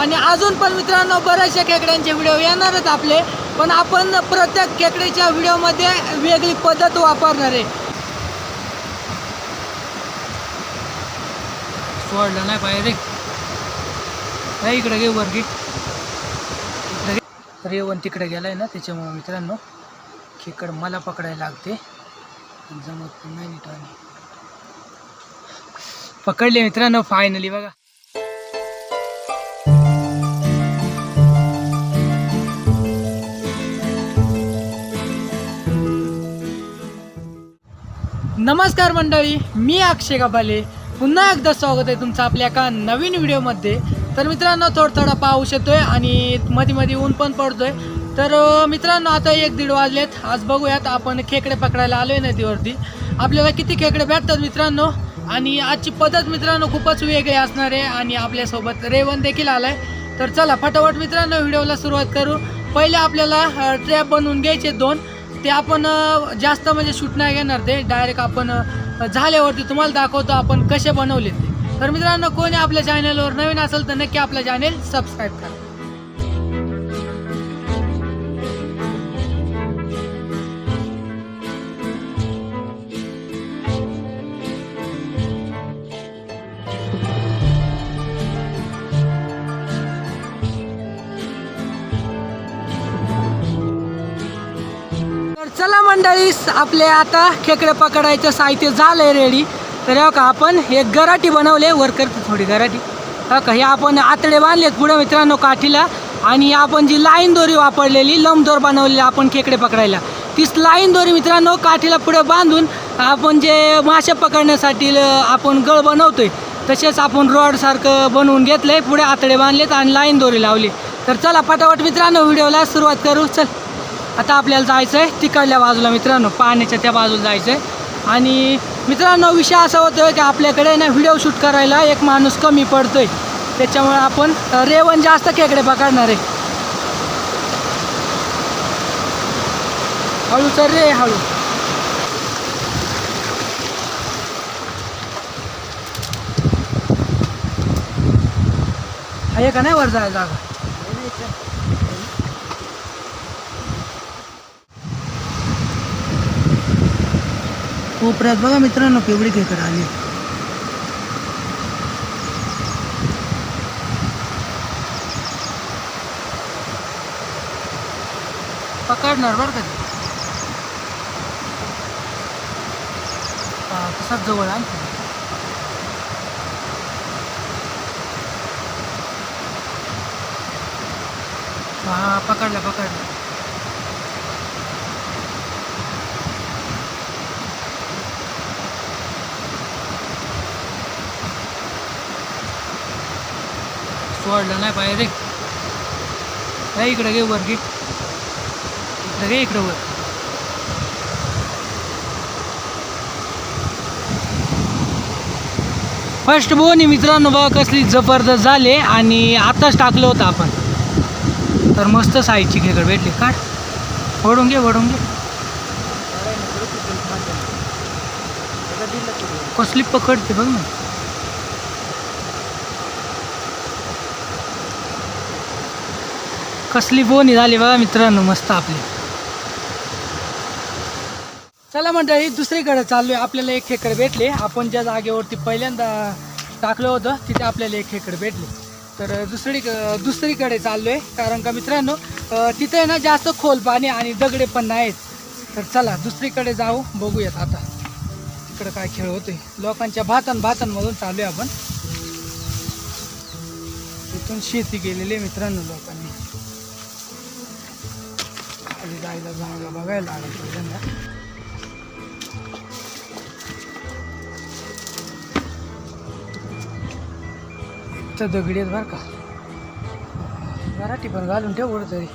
आणि अजून पण मित्रांनो बऱ्याचशा खेकड्यांचे व्हिडिओ येणारच आपले पण आपण प्रत्येक खेकड्याच्या व्हिडिओमध्ये वेगळी पद्धत वापरणार आहे. सोडलं नाही पाहिजे रे. इकडे घे वर इकडे रेवण तिकडे गेलाय ना त्याच्यामुळे मित्रांनो खेकड मला पकडायला लागते. जमत नाही पकडले मित्रांनो फायनली बघा. नमस्कार मंडळी मी अक्षय कपाले. पुन्हा एकदा स्वागत आहे तुमचं आपल्या एका नवीन व्हिडिओमध्ये. तर मित्रांनो थोडं थोडा पाऊस येतोय आणि मध्ये मध्ये ऊन पण पडतोय. तर मित्रांनो आता एक दीड वाजलेत. आज बघूयात आपण खेकडे पकडायला आलोय नदीवरती. आपल्याला किती खेकडे भेटतात मित्रांनो? आणि आजची पद्धत मित्रांनो खूपच वेगळी असणार आहे आणि आपल्यासोबत रेवण देखील आलाय. तर चला फटाफट मित्रांनो व्हिडिओला सुरुवात करू. पहिले आपल्याला ट्रॅप बनवून घ्यायचे दोन. ते आपण जास्त म्हणजे शूट नाही घेणार ते. डायरेक्ट आपण झाल्यावरती तुम्हाला दाखवतो आपण कसे बनवले ते. तर मित्रांनो कोणी आपल्या चॅनलवर नवीन असेल तर नक्की आपलं चॅनेल सबस्क्राईब करा. मंडळी आपले आता खेकडे पकडायचं साहित्य झालं आहे रेडी तर हो का आपण एक गराटी बनवले वर थोडी गराटी. हो का हे आपण आतडे बांधलेत पुढे मित्रांनो काठीला. आणि आपण जी लाईन दोरी वापरलेली लंब बनवलेली आपण खेकडे पकडायला. तीच लाईन दोरी मित्रांनो काठीला पुढे बांधून आपण जे मासे पकडण्यासाठी आपण गळ बनवतोय तसेच आपण रॉडसारखं बनवून बनवून घेतलंय पुढे आतडे बांधलेत आणि लाईन दोरी लावली. तर चला पटापट मित्रांनो व्हिडिओला सुरुवात करू. चल. आता आपल्याला जायचं आहे तिकडल्या बाजूला मित्रांनो पाण्याच्या त्या बाजूला जायचं आहे आणि मित्रांनो विषय असा होतो की आपल्याकडे ना व्हिडिओ शूट करायला एक माणूस कमी पडतोय. त्याच्यामुळे आपण रेवण जास्त खेकडे पकडणार आहे. हळू तर रे हळू. आहे का नाही वर जायला जागा? कोपऱ्यात बघा मित्रांनो केवढी खेकडं आली. पकडणार बरं का ते. तसाच जवळ आण. हा पकडला पकडला. सोडलं नाही पाहिजे रे. इकडं घे वर घे. इकडे घे इकडं वर. फर्स्ट बोनी मित्रांनो बघा कसली जबरदस्त झाले आणि आताच टाकलं होतं आपण. तर मस्त साईजची खेकड भेटली. काढ. वडून घे वडून घे. कसली पकडते बघ ना. कसली बोनी झाली बघा मित्रांनो मस्त आपली. चला मंडळी दुसरीकडे चाललोय. आपल्याला एक खेकडे भेटले. आपण ज्या जागेवरती पहिल्यांदा टाकलं होतं तिथे आपल्याला एक खेकडे भेटले. तर दुसरी दुसरीकडे चाललोय. कारण का मित्रांनो तिथे आहे ना जास्त खोल पाणी आणि दगडे पण नाहीत. तर चला दुसरीकडे जाऊ बघूयात आता. इकडं काय खेळ होतोय. लोकांच्या भातन भातांमधून चालू आहे आपण. इथून शेती केलेली आहे मित्रांनो लोकांनी. खाली जायला जागा बघायला लागेल पहिल्यांदा तर दगडी आहेत बरं का. मराठी पण घालून ठेव कुठं तरी.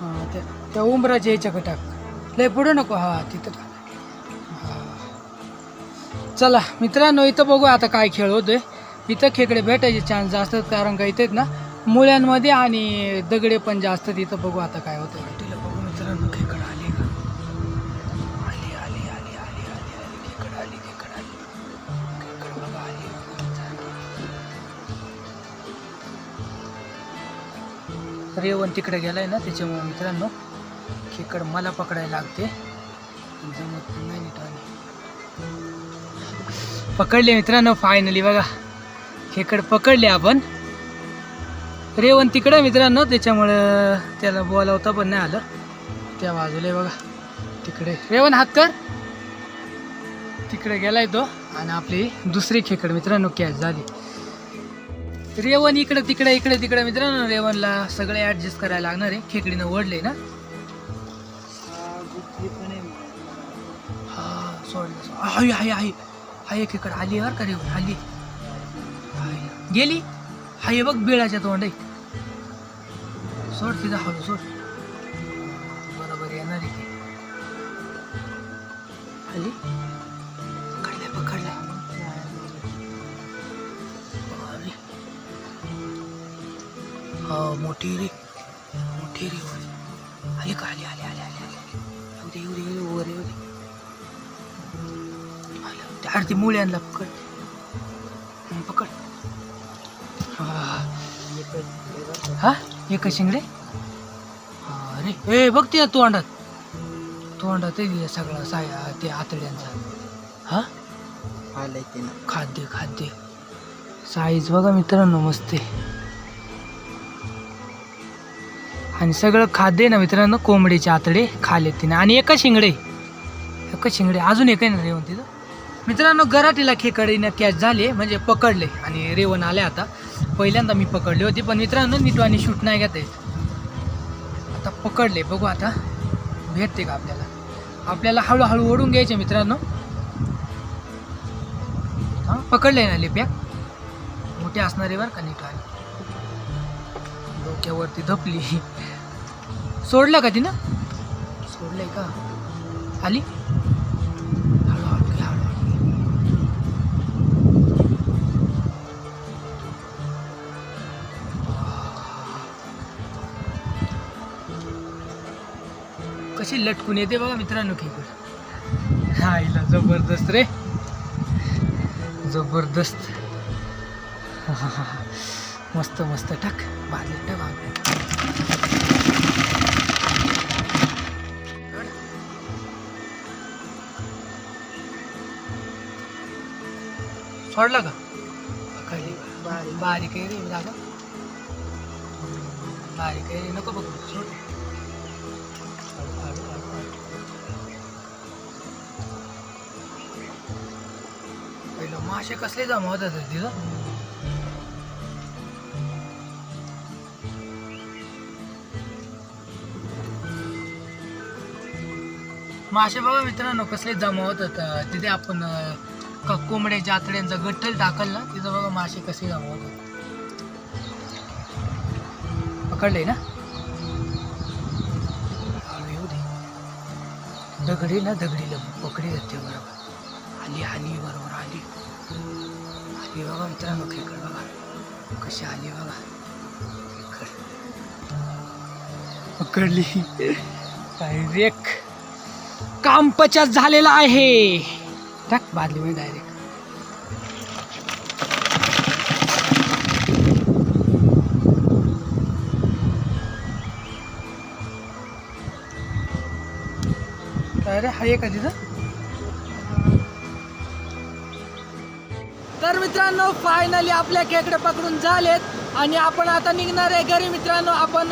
हां त्या त्या उंबराच्या याच्या टाक. लय पुढं नको हा तिथं टाक. चला मित्रांनो इथं बघू आता काय खेळ होतोय. इथं खेकडे भेटायचे चान्स जास्त कारण का इथेच ना मुळ्यांमध्ये आणि दगडे पण जास्त इथं बघू आता काय होतं बघू मित्रांनो रेवण तिकडे गेलाय ना त्याच्यामुळे मित्रांनो खेकड मला पकडायला लागते. जमत नाही पकडले मित्रांनो फायनली बघा. खेकड पकडले आपण. रेवण तिकडे मित्रांनो त्याच्यामुळं त्याला बोलावता पण नाही आलं. त्या बाजूला बघा. तिकडे. रेवण हात कर. तिकडे गेलाय तो आणि आपली दुसरी खेकड मित्रांनो कॅच झाली. रेवण इकडे तिकडे इकडे तिकडे मित्रांनो रेवणला सगळे ऍडजस्ट करायला लागणार आहे. खेकडीनं ओढले ना. हा सोडलं हाय हाय हाय एक खेकड आली बरं का रे हो? आली. हाय. गेली? हाय बघ बिळाच्या तोंड. आहे सोड तिथं हळू सोड. बरोबर येणार आहे आली? पकडलाय पकडलाय मोठी रे. मोठी रे आली का? आली आली आली आली आली येऊ दे येऊ दे येऊ येऊ दे. अरे ती मुळ्यांना पकड. हं, पकड. हा? हा एक शिंगडे? हा, अरे ए बघ ते तोंडात. तोंडात सगळा साया ते आतड्यांचा. हा? आलंय ते ना. खाद्य खाद्य. साईज बघा मित्रांनो मस्त आणि सगळं खाद्य आहे ना मित्रांनो कोंबडीचे आतडे खाले तिने. आणि एका शिंगडे. एका शिंगडे. अजून एक आहे ना रेवण तिथं मित्रांनो गराटीला खेकडीनं कॅच झाले म्हणजे पकडले आणि रेवण आले आता. पहिल्यांदा मी पकडले होते पण मित्रांनो नीटवानी शूट नाही घेत आता पकडले बघू आता. भेटते का आपल्याला? आपल्याला हळूहळू ओढून घ्यायचे मित्रांनो. हां पकडले ना लिप्या? मोठे असणारे बरं का नीट डोक्यावरती धपली. सोडलं का तिनं? सोडलंय का? आली? अशी लटकून येते बघा मित्रांनो खेकड हा हिला जबरदस्त रे. जबरदस्त. मस्त मस्त टाक. भाजी टाक सोडला का? पकडली बारीक बारीक आहे रे दादा. बारीक आहे नको बघू. सोड. मासे कसले जमावत होतात तिथं? मासे बघा मित्रांनो कसले जमा होतात तिथे आपण कोंबडे क- गठ्ठल टाकल. ना तिथं बघा मासे कसे जमावत होते. पकडले ना? येऊ दे. दगडी ना दगडीला पकडी जाते बरोबर. आली आली बरोबर आली. आली बघा मित्रांनो खेकड बघा कशी आली बघा खेकड पकडली डायरेक्ट काम पचात झालेलं आहे. टाक बादली मी डायरेक्ट काय रे आहे का तिथं? मित्रांनो फायनली आपल्या खेकडे पकडून झालेत. आणि आपण आता निघणार आहे घरी. मित्रांनो आपण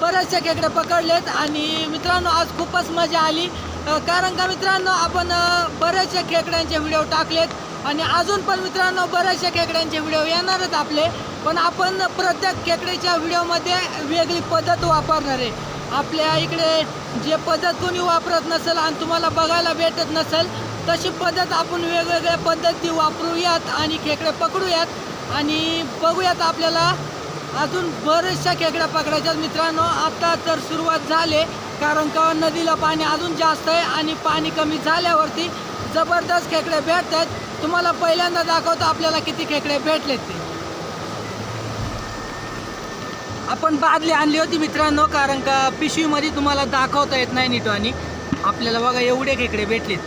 बरेचसे खेकडे पकडलेत. आणि मित्रांनो आज खूपच मजा आली. कारण का मित्रांनो आपण बरेचसे खेकड्यांचे व्हिडिओ टाकलेत. आणि अजून पण मित्रांनो बरेचसे खेकड्यांचे व्हिडिओ येणारच आपले. पण आपण प्रत्येक खेकड्याच्या व्हिडिओमध्ये वेगळी पद्धत वापरणार आहे. आपल्या इकडे जे पद्धत कोणी वापरत नसेल आणि तुम्हाला बघायला भेटत नसेल तशी पद्धत आपण वेगवेगळ्या पद्धती वापरूयात आणि खेकडे पकडूयात. आणि बघूयात आपल्याला अजून बऱ्याचशा खेकड्या पकडायच्यात. मित्रांनो आता तर सुरुवात झाले कारण का नदीला पाणी अजून जास्त आहे आणि पाणी कमी झाल्यावरती जबरदस्त खेकडे भेटत आहेत तुम्हाला पहिल्यांदा दाखवतो आपल्याला किती खेकडे भेटलेत ते. आपण बादली आणली होती मित्रांनो कारण का पिशवीमध्ये तुम्हाला दाखवता येत नाही नीट आणि. आपल्याला बघा एवढे खेकडे भेटलेत.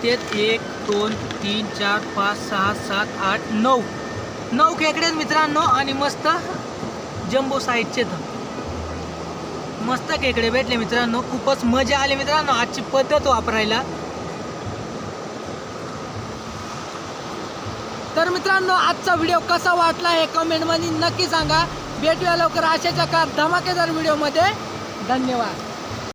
इथे एक दोन तीन चार पाच सहा सात आठ नऊ. नऊ खेकडे मित्रांनो आणि मस्त जम्बो साईजचे तर मस्त खेकडे भेटले मित्रांनो. खूपच मजा आली मित्रांनो. आजची पद्धत वापरायला. तर मित्रांनो आजचा व्हिडिओ कसा वाटला हे कमेंटमध्ये नक्की सांगा. भेटूया लवकर अशाच्या कार धमाकेदार व्हिडिओमध्ये. धन्यवाद.